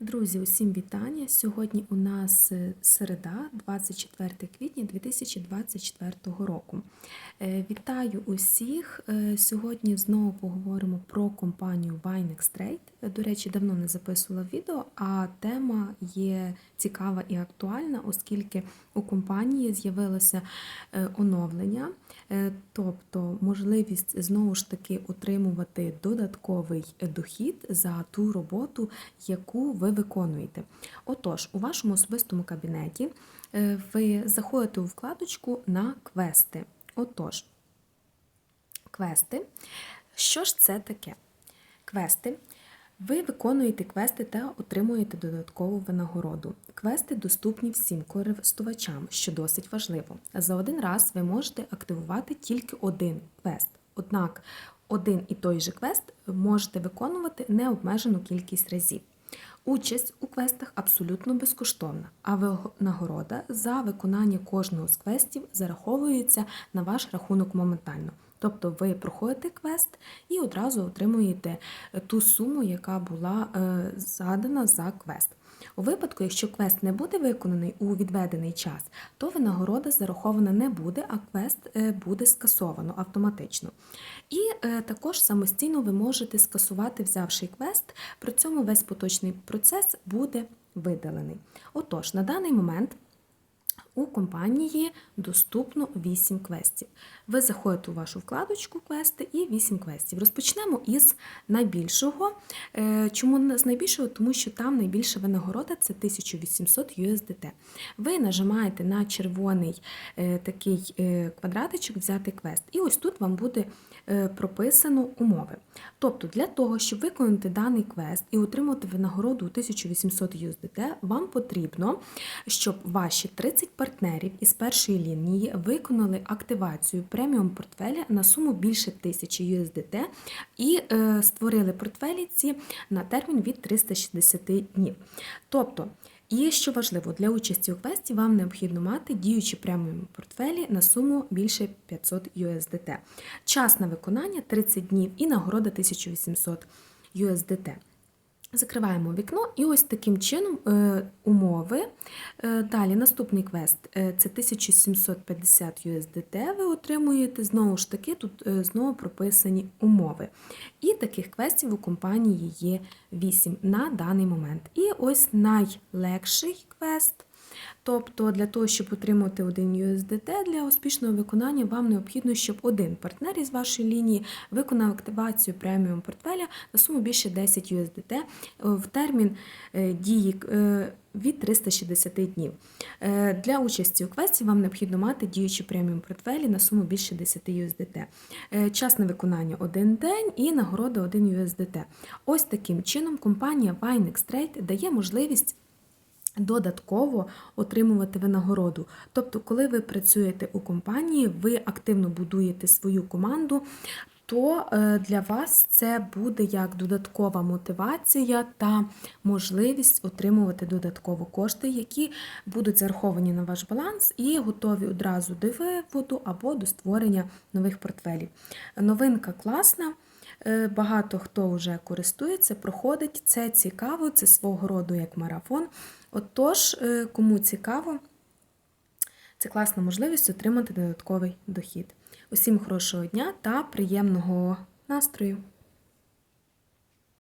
Друзі, усім вітання! Сьогодні у нас е, середа, 24 квітня 2024 року. Е, Вітаю усіх! Е, Сьогодні знову поговоримо про компанію Vinex Trade. До речі, давно не записувала відео, а тема є цікава і актуальна, оскільки у компанії з'явилося оновлення, тобто можливість знову ж таки отримувати додатковий дохід за ту роботу, яку ви виконуєте. Отож, у вашому особистому кабінеті е, ви заходите у вкладочку на квести. Отож, квести. Що ж це таке? Квести. Ви виконуєте квести та отримуєте додаткову винагороду. Квести доступні всім користувачам, що досить важливо. За один раз ви можете активувати тільки один квест. Однак один і той же квест можете виконувати необмежену кількість разів. Участь у квестах абсолютно безкоштовна, а винагорода за виконання кожного з квестів зараховується на ваш рахунок моментально. Тобто ви проходите квест і одразу отримуєте ту суму, яка була е, задана за квест. У випадку, якщо квест не буде виконаний у відведений час, то винагорода зарахована не буде, а квест е, буде скасовано автоматично. І е, також самостійно ви можете скасувати, взявши квест, при цьому весь поточний процес буде видалений. Отож, на даний момент. У компанії доступно 8 квестів. Ви заходите у вашу вкладочку квести і 8 квестів. Розпочнемо із найбільшого. Е, Чому з найбільшого? Тому що там найбільша винагорода це 1800 USDT. Ви нажимаєте на червоний е, такий е, квадратичок взяти квест. І ось тут вам буде прописано умови. Тобто, для того, щоб виконати даний квест і отримати винагороду 1800 USDT, вам потрібно, щоб ваші 30 партнерів із першої лінії виконали активацію преміум портфеля на суму більше 1000 USDT і е, створили портфелі ці на термін від 360 днів. Тобто, і що важливо, для участі у квесті вам необхідно мати діючі преміум портфелі на суму більше 500 USDT. Час на виконання 30 днів і нагорода 1800 USDT. Закриваємо вікно, і ось таким чином е, умови. Е, далі наступний квест е, це 1750 USDT. Ви отримуєте знову ж таки, тут знову прописані умови. І таких квестів у компанії є 8 на даний момент. І ось найлегший квест. Тобто для того, щоб отримати один USDT для успішного виконання, вам необхідно, щоб один партнер із вашої лінії виконав активацію преміум портфеля на суму більше 10 USDT в термін е, дії е, від 360 днів. Е, Для участі у квесті вам необхідно мати діючі преміум портфелі на суму більше 10 USDT. Час на виконання один день і нагорода 1 USDT. Ось таким чином компанія Vinex Trade дає можливість додатково отримувати винагороду. Тобто, коли ви працюєте у компанії, ви активно будуєте свою команду. То е, для вас це буде як додаткова мотивація та можливість отримувати додатково кошти, які будуть зараховані на ваш баланс і готові одразу до виводу або до створення нових портфелів. Новинка класна. Е, Багато хто вже користується, проходить. Це цікаво, це свого роду як марафон. Отож, е, кому цікаво, це класна можливість отримати додатковий дохід. Усім хорошого дня та приємного настрою!